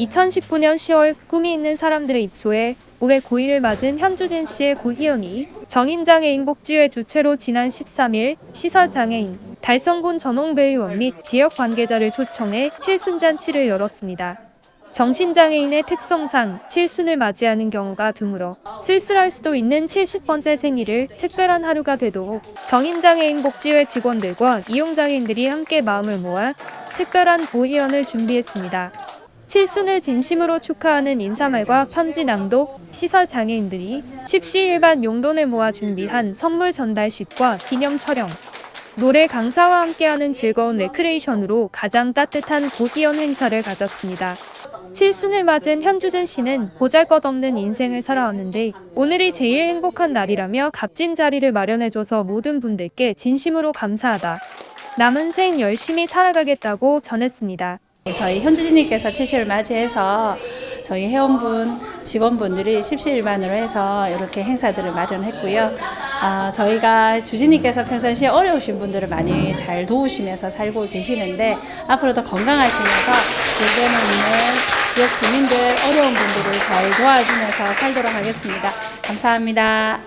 2019년 10월 꿈이 있는 사람들의 입소에 올해 고1을 맞은 현주진 씨의 고희연이 정인장애인 복지회 주최로 지난 13일 시설장애인, 달성군 전홍배의원 및 지역 관계자를 초청해 칠순잔치를 열었습니다. 정신장애인의 특성상 칠순을 맞이하는 경우가 드물어 쓸쓸할 수도 있는 70번째 생일을 특별한 하루가 되도록 정인장애인 복지회 직원들과 이용장애인들이 함께 마음을 모아 특별한 보희연을 준비했습니다. 칠순을 진심으로 축하하는 인사말과 편지 낭독, 시설 장애인들이 십시일반 용돈을 모아 준비한 선물 전달식과 기념 촬영, 노래 강사와 함께하는 즐거운 레크레이션으로 가장 따뜻한 고기연 행사를 가졌습니다. 칠순을 맞은 현주진 씨는 보잘것없는 인생을 살아왔는데 오늘이 제일 행복한 날이라며 값진 자리를 마련해줘서 모든 분들께 진심으로 감사하다. 남은 생 열심히 살아가겠다고 전했습니다. 저희 현주진님께서 70을 맞이해서 저희 회원분, 직원분들이 십시일반으로 해서 이렇게 행사들을 마련했고요. 아, 저희가 주진님께서 평상시에 어려우신 분들을 많이 잘 도우시면서 살고 계시는데 앞으로도 건강하시면서 주변에 있는 지역 주민들 어려운 분들을 잘 도와주면서 살도록 하겠습니다. 감사합니다.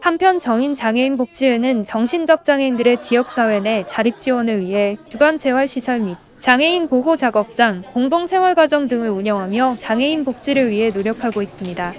한편 정인 장애인 복지회는 정신적 장애인들의 지역사회 내 자립 지원을 위해 주간 재활시설 및 장애인 보호 작업장, 공동 생활 과정 등을 운영하며 장애인 복지를 위해 노력하고 있습니다.